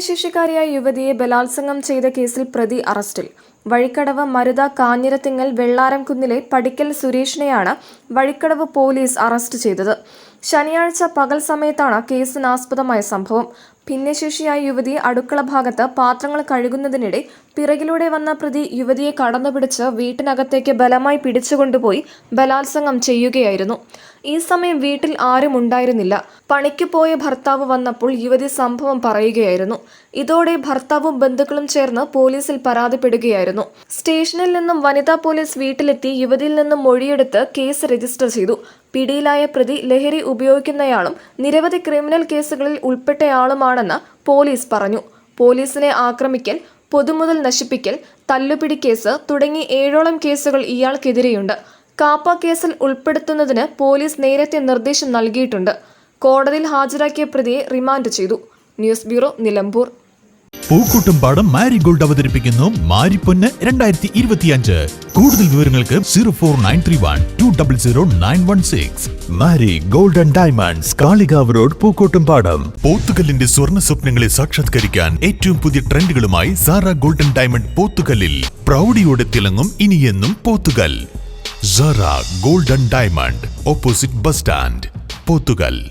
ഭിന്നശേഷിക്കാരിയായ യുവതിയെ ബലാത്സംഗം ചെയ്ത കേസിൽ പ്രതി അറസ്റ്റിൽ. വഴിക്കടവ് മരുത കാഞ്ഞിരത്തിങ്ങൽ വെള്ളാരം കുന്നിലെ പടിക്കൽ സുരേഷിനെയാണ് വഴിക്കടവ് പോലീസ് അറസ്റ്റ് ചെയ്തത്. ശനിയാഴ്ച പകൽ സമയത്താണ് കേസിനാസ്പദമായ സംഭവം. ഭിന്നശേഷിയായ യുവതി അടുക്കള ഭാഗത്ത് പാത്രങ്ങൾ കഴുകുന്നതിനിടെ പിറകിലൂടെ വന്ന പ്രതി യുവതിയെ കടന്നുപിടിച്ച് വീട്ടിനകത്തേക്ക് ബലമായി പിടിച്ചുകൊണ്ടുപോയി ബലാത്സംഗം ചെയ്യുകയായിരുന്നു. ഈ സമയം വീട്ടിൽ ആരും ഉണ്ടായിരുന്നില്ല. പണിക്ക് പോയ ഭർത്താവ് വന്നപ്പോൾ യുവതി സംഭവം പറയുകയായിരുന്നു. ഇതോടെ ഭർത്താവും ബന്ധുക്കളും ചേർന്ന് പോലീസിൽ പരാതിപ്പെടുകയായിരുന്നു. സ്റ്റേഷനിൽ നിന്നും വനിതാ പോലീസ് വീട്ടിലെത്തി യുവതിയിൽ നിന്നും മൊഴിയെടുത്ത് കേസ് രജിസ്റ്റർ ചെയ്തു. പിടിയിലായ പ്രതി ലഹരി ഉപയോഗിക്കുന്നയാളും നിരവധി ക്രിമിനൽ കേസുകളിൽ ഉൾപ്പെട്ടയാളുമാണെന്ന് പോലീസ് പറഞ്ഞു. പോലീസിനെ ആക്രമിക്കൽ പൊതുമുതൽ നശിപ്പിക്കൽ തല്ലുപിടി കേസ് തുടങ്ങി ഏഴോളം കേസുകൾ ഇയാൾക്കെതിരെയുണ്ട്. കാപ്പ കേസിൽ ഉൾപ്പെടുത്തുന്നതിന് പോലീസ് നേരത്തെ നിർദ്ദേശം നൽകിയിട്ടുണ്ട്. കോടതിയിൽ ഹാജരാക്കിയ പ്രതിയെ റിമാൻഡ് ചെയ്തു. News bureau Nilambur. പൂക്കൂട്ടും പാടം മാരിഗോൾഡ് അവതരിപ്പിക്കുന്നു മാരിപ്പൊന്ന് രണ്ടായിരത്തി ഇരുപത്തിയഞ്ച് കൂടുതൽ വിവരങ്ങൾക്ക് zero four nine three one two double zero nine one six. Marigold and diamonds Kalikavu road Pookkottumpadam. പോത്തുകല്ലിന്റെ സ്വർണ സ്വപ്നങ്ങളെ സാക്ഷാത്കരിക്കാൻ ഏറ്റവും പുതിയ ട്രെൻഡുകളുമായി സാറ ഗോൾഡൻ ഡയമണ്ട് പോത്തുകല്ലിൽ. പ്രൗഢിയോടെ തിളങ്ങും ഇനിയെന്നും Pothukal. Sara golden diamond opposite bus stand Pothukal.